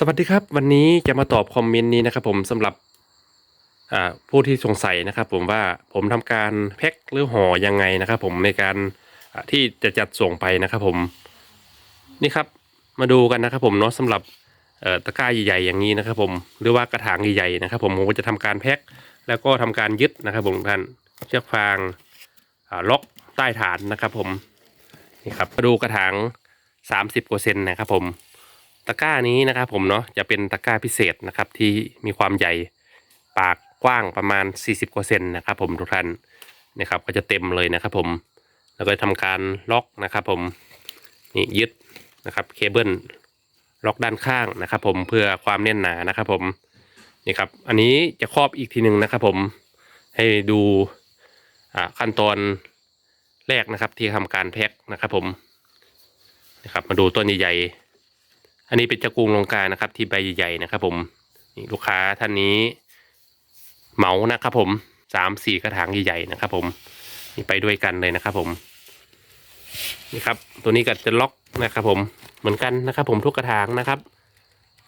สวัสดีครับ วันนี้จะมาตอบคอมเมนต์นี้นะครับผมสำหรับผู้ที่สงสัยนะครับผมว่าผมทำการแพ็คหรือห่อยังไงนะครับ ผมในการที่จะจัดส่งไปนะครับผมนี่ครับมาดูกันนะครับผมเนาะสำหรับตะกร้าใหญ่ๆอย่างนี้นะครับผมหรือว่ากระถางใหญ่ๆนะครับ ผมผมจะทำการแพ็คแล้วก็ทำการยึดนะครับผมท่านเชือกฟางล็อกใต้ฐานนะครับ ผมนี่ครับมาดูกระถาง 30กว่าเซนนะครับผม ตะกร้านี้นะครับผมเนาะจะเป็นตะกร้าพิเศษนะครับที่มีความใหญ่ปากกว้างประมาณ 40กว่าเซนนะครับผมทุกท่านนะครับก็จะเต็มเลยนะครับผมแล้วก็ทำการล็อกนะครับผมนี่ยึดนะครับเคเบิลล็อกด้านข้างนะครับผมเพื่อความแน่นหนานะครับผมนี่ครับอันนี้จะครอบอีกทีหนึ่งนะครับผมให้ดูขั้นตอนแรกนะครับที่ทำการแพ็คนะครับผมนะครับมาดูต้นใหญ่ๆ อันนี้เป็นจะกรุงลงกานะครับ ที่ใบใหญ่ๆนะครับ ผมนี่ลูกค้าท่านนี้เหมานะครับ ผมสามสี่กระถางใหญ่ๆนะครับ ผมนี่ไปด้วยกันเลยนะครับ ผมนี่ครับ ตัวนี้ก็จะล็อกนะครับ ผมเหมือนกันนะครับ ผมทุกกระถางนะครับ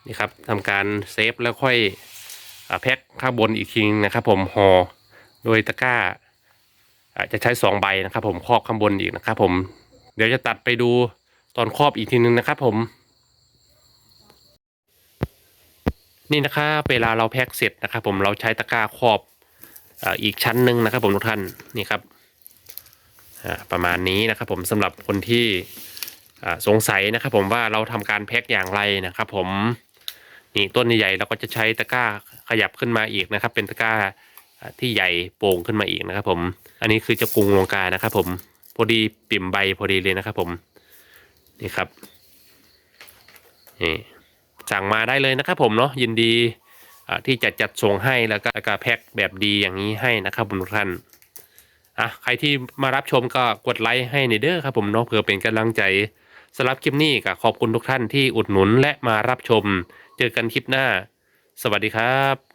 นี่ครับทำการเซฟแล้วค่อยอแพ็คข้างบนอีกทีนึงนะครับ ผมห่อโดยตะกร้าอาจะใช้สองใบนะครับ ผมครอบข้างบนอีกนะครับ ผมเดี๋ยวจะตัดไปดูตอนครอบอีกทีนึงนะครับ ผม นี่นะครับเวลาเราแพ็คเสร็จนะครับ ผมเราใช้ตะกร้าครอบอีกชั้นหนึ่งนะครับ ผมทุกท่านนี่ครับประมาณนี้นะครับ ผมสำหรับคนที่สงสัยนะครับ ผมว่าเราทำการแพ็คอย่างไรนะครับ ผมนี่ต้นใหญ่เราก็จะใช้ตะกร้าขยับขึ้นมาอีกนะครับ เป็นตะกร้าอ่าที่ใหญ่โป่งขึ้นมาอีกนะครับ ผม อันนี้คือจะกรุงลงกานะครับ ผมพอดีปิ่มใบพอดีเลยนะครับ ผมนี่ครับนี่ สั่งมาได้เลยนะครับผมเนาะยินดีที่จะจัดส่งให้แล้วก็แล้วก็แพ็คแบบดีอย่างนี้ให้นะครับทุกท่านอะใครที่มารับชมก็กดไลค์ให้ในเด้อครับผมเนาะเพื่อเป็นกำลังใจสำหรับคลิปนี้ก็ขอบคุณทุกท่านที่อุดหนุนและมารับชม เจอกันคลิปหน้า สวัสดีครับ